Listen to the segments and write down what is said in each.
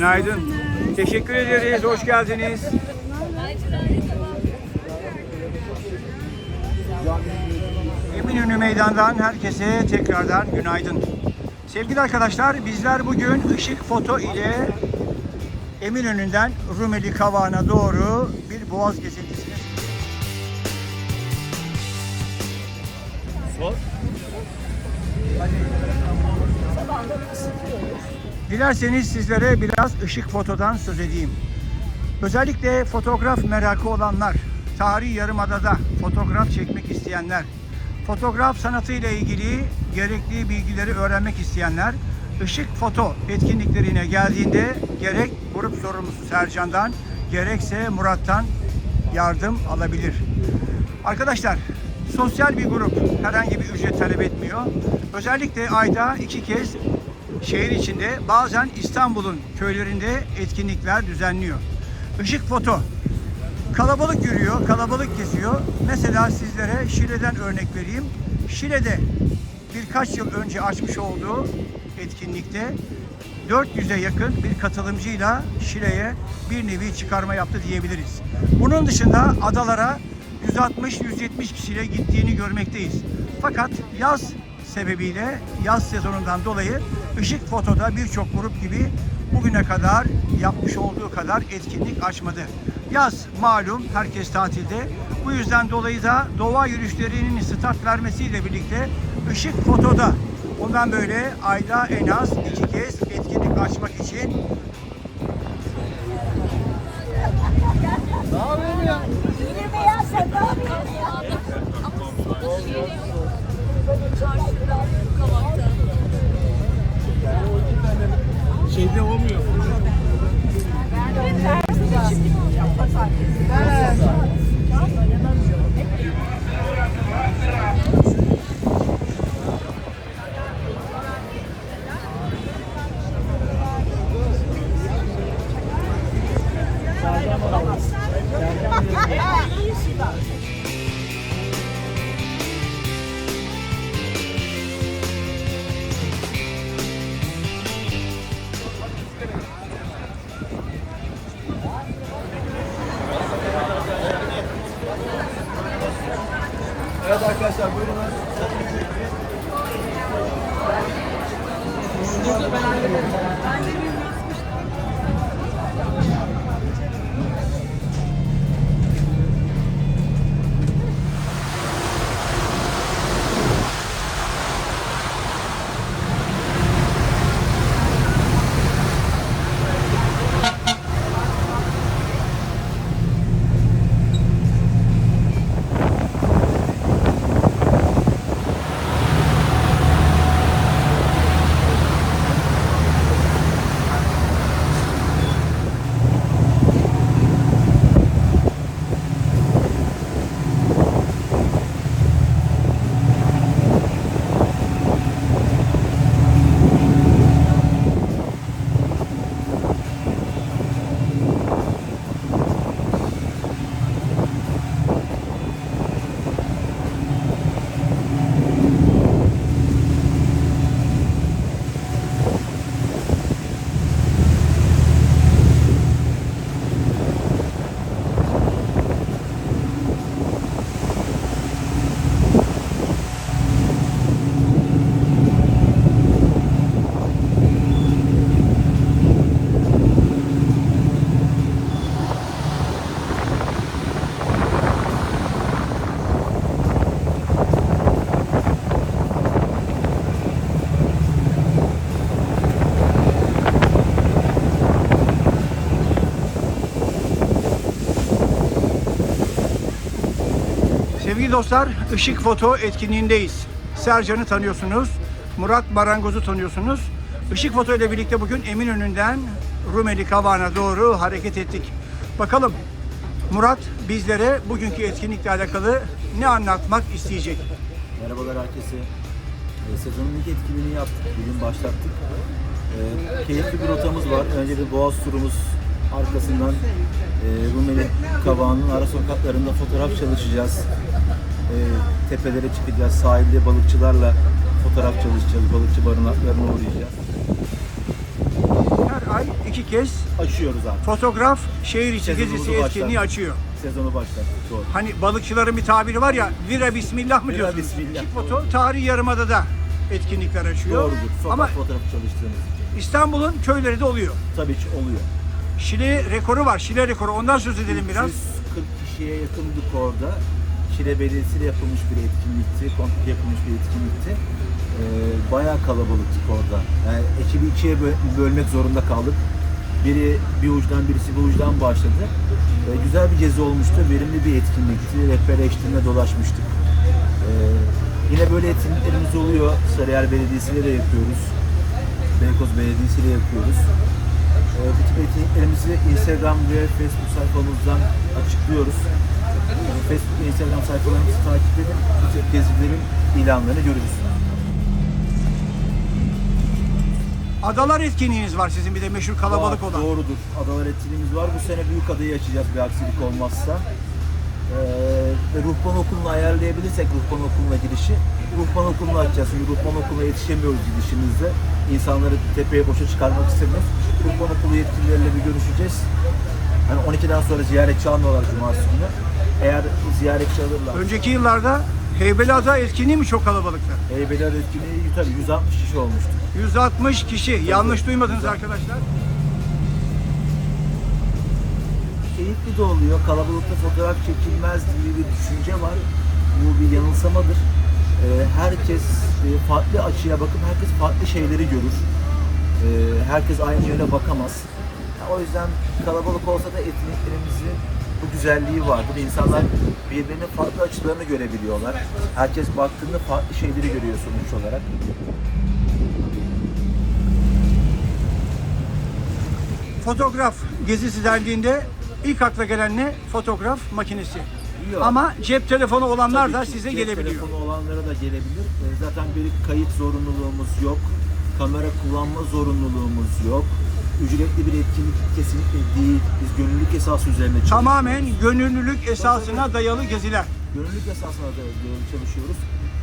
Günaydın. Teşekkür ederiz. Hoş geldiniz. Eminönü Meydan'dan herkese tekrardan günaydın. Sevgili arkadaşlar bizler bugün ışık foto ile Eminönü'nden Rumeli Kavağı'na doğru bir boğaz gezintisine Dilerseniz sizlere biraz ışık fotodan söz edeyim. Özellikle fotoğraf merakı olanlar, tarihi yarımadada fotoğraf çekmek isteyenler, fotoğraf sanatıyla ilgili gerekli bilgileri öğrenmek isteyenler ışık foto etkinliklerine geldiğinde gerek grup sorumlusu Sercan'dan gerekse Murat'tan yardım alabilir. Arkadaşlar sosyal bir grup herhangi bir ücret talep etmiyor. Özellikle ayda iki kez şehir içinde bazen İstanbul'un köylerinde etkinlikler düzenliyor. Işık foto. Kalabalık yürüyor, kalabalık geziyor. Mesela sizlere Şile'den örnek vereyim. Şile'de birkaç yıl önce açmış olduğu etkinlikte 400'e yakın bir katılımcıyla Şile'ye bir nevi çıkarma yaptı diyebiliriz. Bunun dışında adalara 160-170 kişiyle gittiğini görmekteyiz. Fakat yaz sebebiyle yaz sezonundan dolayı Işık Foto'da birçok grup gibi bugüne kadar yapmış olduğu kadar etkinlik açmadı. Yaz malum herkes tatilde. Bu yüzden dolayı da doğa yürüyüşlerinin start vermesiyle birlikte Işık Foto'da ondan böyle ayda en az iki kez etkinlik açmak için Yine beyaz sen ne yapıyorsun? Şeyde olmuyor. Sevgili dostlar, Işık Foto etkinliğindeyiz. Sercan'ı tanıyorsunuz, Murat Marangoz'u tanıyorsunuz. Işık Foto ile birlikte bugün Eminönü'nden Rumeli Kavağı'na doğru hareket ettik. Bakalım Murat bizlere bugünkü etkinlikle alakalı ne anlatmak isteyecek? Merhabalar herkese. Ee, sezonun ilk etkinliğini yaptık. Bugün başlattık. Ee, keyifli bir rotamız var. Önce bir boğaz turumuz arkasından e, Rumeli Kavağı'nın ara sokaklarında fotoğraf çalışacağız. Ee, tepelere çıkacağız. Sahilde balıkçılarla fotoğraf çalışacağız. Balıkçı barınaklarına uğrayacağız. kez Açıyoruz artık. fotoğraf şehir içi Sezonumuzu gezisi başlattık. etkinliği açıyor. Sezonu başlattık. Doğru. Hani balıkçıların bir tabiri var ya vira bismillah mı Vira diyorsunuz? bismillah. Işık foto tarihi yarımadada etkinlikler açıyor. Doğrudur. Sokak Ama fotoğrafı çalıştığımız için. İstanbul'un köyleri de oluyor. Tabii ki oluyor. Şile rekoru var. Şile rekoru. Ondan söz edelim biraz. 140 kişiye yakındık orada. Şile Belediyesi'yle yapılmış bir etkinlikti. Komple yapılmış bir etkinlikti. Ee, bayağı kalabalıktık orada. Yani ekibi ikiye bö- bölmek zorunda kaldık. Biri bir uçtan birisi bir uçtan başladı. Ee, güzel bir gezi olmuştu. Verimli bir etkinlikti. Rehber eşliğinde dolaşmıştık. Ee, yine böyle etkinliklerimiz oluyor. Sarıyer Belediyesi'yle de yapıyoruz. Beykoz Belediyesi'yle yapıyoruz. Ee, Bu tip etkinliklerimizi Instagram ve Facebook sayfamızdan açıklıyoruz. Facebook ve Instagram sayfalarımızı takip edin. Bu gezilerin ilanlarını görürsünüz. Adalar etkinliğiniz var sizin bir de meşhur kalabalık Var, olan. Doğrudur. Adalar etkinliğimiz var. Bu sene büyük adayı açacağız bir aksilik olmazsa. Ee, ruhban okulunu ayarlayabilirsek ruhban okuluna girişi ruhban okulunu açacağız. Çünkü ruhban okuluna yetişemiyoruz gidişimizde. İnsanları tepeye boşa çıkarmak istemiyoruz. Ruhban okulu yetkilileriyle bir görüşeceğiz. Hani 12'den sonra ziyaretçi almıyorlar cumartesi günü. Eğer ziyaretçi alırlar. Önceki yıllarda Heybeliada etkinliği mi çok kalabalıktı? Heybeliada etkinliği tabii 160 kişi olmuştu. 160 kişi. Yanlış duymadınız arkadaşlar. keyifli de oluyor. Kalabalıkta fotoğraf çekilmez gibi bir düşünce var. Bu bir yanılsamadır. Ee, herkes e, farklı açıya bakıp herkes farklı şeyleri görür. Ee, herkes aynı yöne bakamaz. O yüzden kalabalık olsa da etkinliklerimizin bu güzelliği vardır. İnsanlar birbirinin farklı açılarını görebiliyorlar. Herkes baktığında farklı şeyleri görüyor sonuç olarak. Fotoğraf gezisi dendiğinde ilk akla gelen ne? Fotoğraf makinesi. Yok. Ama cep telefonu olanlar Tabii da ki size cep gelebiliyor. telefonu olanlara da gelebilir. E, Zaten bir kayıt zorunluluğumuz yok. Kamera kullanma zorunluluğumuz yok. Ücretli bir etkinlik kesinlikle değil. Biz gönüllülük esası üzerine çalışıyoruz. Tamamen gönüllülük esasına dayalı geziler. Gönüllülük esasına dayalı çalışıyoruz.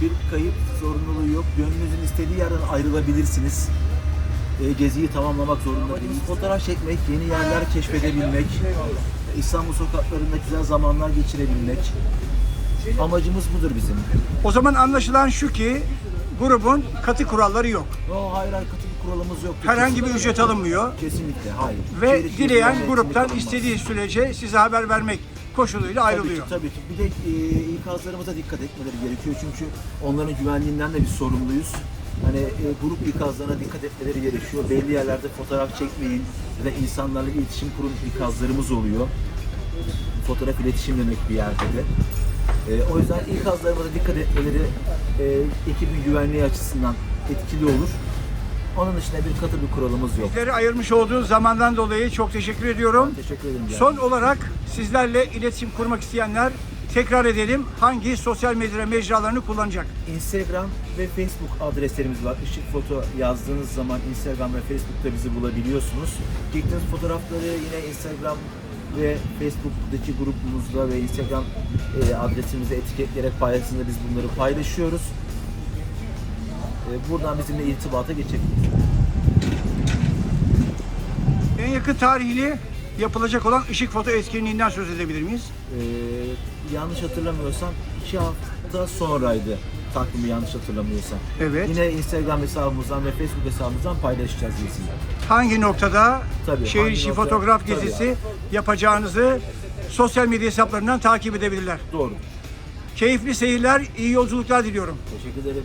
Bir kayıt zorunluluğu yok. Gönlünüzün istediği yerden ayrılabilirsiniz. E, geziyi tamamlamak zorunda değiliz. Fotoğraf çekmek, yeni yerler keşfedebilmek, İstanbul sokaklarında güzel zamanlar geçirebilmek. Amacımız budur bizim. O zaman anlaşılan şu ki grubun katı kuralları yok. Yo, hayır hayır katı kuralımız yok. Herhangi bir ücret alınmıyor. Kesinlikle hayır. Ve içi dileyen gruptan istediği sürece size haber vermek koşuluyla Tabii ayrılıyor. ki, tabii ki. Bir de e, ikazlarımıza dikkat etmeleri gerekiyor çünkü onların güvenliğinden de biz sorumluyuz. Hani e, grup ikazlarına dikkat etmeleri gerekiyor. Belli yerlerde fotoğraf çekmeyin ya da insanlarla iletişim kurun ikazlarımız oluyor. Fotoğraf iletişim demek bir yerde de. E, o yüzden ikazlarımıza dikkat etmeleri e, ekibin güvenliği açısından etkili olur. Onun dışında bir katı bir kuralımız yok. Bizleri ayırmış olduğu zamandan dolayı çok teşekkür ediyorum. Teşekkür ederim. Cihan. Son olarak sizlerle iletişim kurmak isteyenler tekrar edelim hangi sosyal medya mecralarını kullanacak? Instagram ve Facebook adreslerimiz var. Işık foto yazdığınız zaman Instagram ve Facebook'ta bizi bulabiliyorsunuz. Çektiğiniz fotoğrafları yine Instagram ve Facebook'taki grubumuzda ve Instagram e, adresimize etiketleyerek paylaştığında biz bunları paylaşıyoruz. E, buradan bizimle irtibata geçebilirsiniz. En yakın tarihli yapılacak olan ışık foto etkinliğinden söz edebilir miyiz? E, yanlış hatırlamıyorsam iki hafta sonraydı takvimi yanlış hatırlamıyorsam. Evet. Yine Instagram hesabımızdan ve Facebook hesabımızdan paylaşacağız birisini. Hangi noktada Tabii, şehir hangi içi nokta- fotoğraf tabii. gezisi yapacağınızı sosyal medya hesaplarından takip edebilirler. Doğru. Keyifli seyirler, iyi yolculuklar diliyorum. Teşekkür ederim.